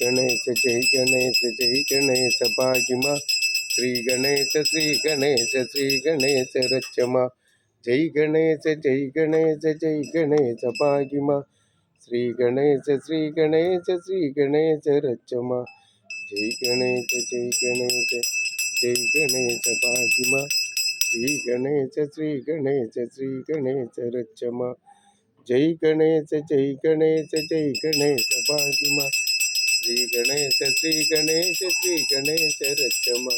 गणेश जय गणेश जय गणेश भाग्यमा श्री गणेश श्री गणेश श्री गणेश रचमा जय गणेश जय गणेश जय गणेश भाग्यमा श्री गणेश श्री गणेश श्री गणेश रचमा जय गणेश जय गणेश जय गणेश भाग्यमा श्री गणेश श्री गणेश श्री गणेश रचमा जय गणेश जय गणेश जय गणेश भाग्यमा श्री गणेश श्री गणेश श्री गणेश रचमा।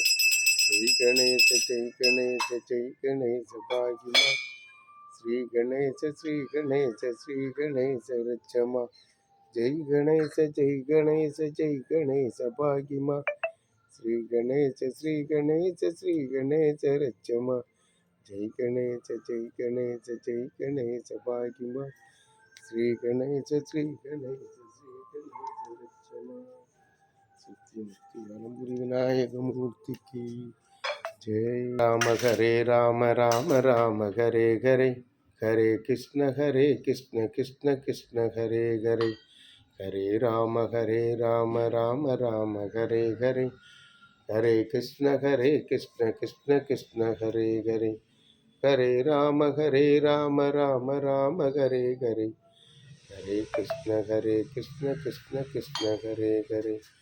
श्री गणेश जय गणेश जय गणेश भाग्यमा श्री गणेश श्री गणेश श्री गणेश रचमा। जय गणेश जय गणेश जय गणेश भाग्यमा श्री गणेश श्री गणेश श्री गणेश रचमा। जय गणेश जय गणेश जय गणेश भाग्यमा श्री गणेश श्री गणेश सिद्धिमुक्ति विनायक मूर्ति की। जय राम हरे राम राम राम हरे हरे। हरे कृष्ण हरे कृष्ण कृष्ण कृष्ण हरे हरे। हरे राम हरे राम राम राम हरे हरे। हरे कृष्ण हरे कृष्ण कृष्ण कृष्ण हरे हरे। हरे राम हरे राम राम राम हरे हरे। हरे कृष्ण हरे कृष्ण कृष्ण कृष्ण हरे हरे।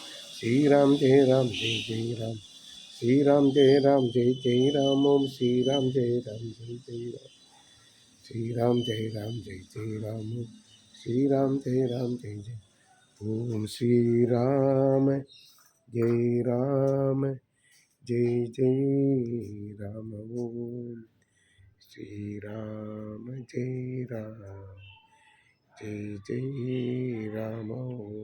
श्री राम जय राम जय जय राम श्री राम जय राम जय जय राम ओम श्री राम जय राम जय जय राम श्री राम जय राम जय जय राम ओम श्री राम जय राम जय जय ओम श्री राम जय राम जय जय राम ओम श्री राम जय राम जय जय राम ओम